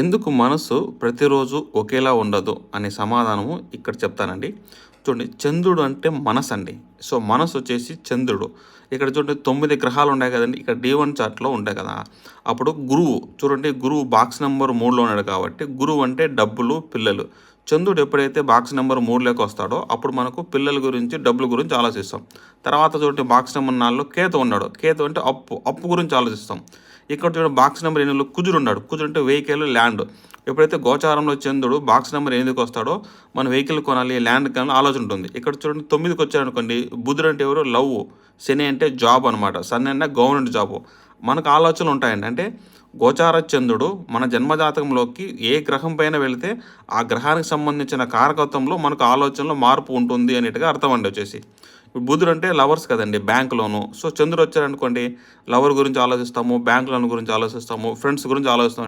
ఎందుకు మనసు ప్రతిరోజు ఒకేలా ఉండదు అనే సమాధానము ఇక్కడ చెప్తానండి. చూడండి చంద్రుడు అంటే మనసు అండి సో మనసు వచ్చేసి చంద్రుడు. ఇక్కడ చూడండి తొమ్మిది గ్రహాలు ఉన్నాయి కదండి. ఇక్కడ డి వన్ చార్ట్లో ఉంటాయి కదా. అప్పుడు గురువు చూడండి గురువు బాక్స్ నెంబర్ మూడులో ఉన్నాడు కాబట్టి గురువు అంటే డబ్బులు పిల్లలు. చంద్రుడు ఎప్పుడైతే బాక్స్ నెంబర్ మూడులోకి వస్తాడో అప్పుడు మనకు పిల్లల గురించి డబ్బుల గురించి ఆలోచిస్తాం. తర్వాత చూడండి బాక్స్ నెంబర్ నాలుగులో కేతు ఉన్నాడు. కేతు అంటే అప్పు అప్పు గురించి ఆలోచిస్తాం. ఇక్కడ చూడండి బాక్స్ నెంబర్ ఎనిమిదిలో కుజుడు ఉన్నాడు. కుజుడు అంటే వెహికల్ ల్యాండ్ ఎప్పుడైతే గోచారంలో చంద్రుడు బాక్స్ నెంబర్ ఎనిమిదికి వస్తాడో మన వెహికల్ కొనాలి ల్యాండ్ కొనాలి ఆలోచన ఉంటుంది. ఇక్కడ చూడండి తొమ్మిదికి వచ్చారనుకోండి బుధుడు అంటే ఎవరు? లవ్ శని అంటే జాబ్ అనమాట సన్ అంటే గవర్నమెంట్ జాబ్ మనకు ఆలోచనలు ఉంటాయండి. అంటే గోచార చంద్రుడు మన జన్మజాతకంలోకి ఏ గ్రహం పైన వెళితే ఆ గ్రహానికి సంబంధించిన కారకత్వంలో మనకు ఆలోచనలో మార్పు ఉంటుంది అనేట్టుగా అర్థం అండి వచ్చేసి. ఇప్పుడు బుధుడు అంటే లవర్స్ కదండి బ్యాంక్ లోను. సో చంద్రుడు వచ్చారనుకోండి లవర్ గురించి ఆలోచిస్తాము బ్యాంక్ లోన్ గురించి ఆలోచిస్తాము ఫ్రెండ్స్ గురించి ఆలోచిస్తాము.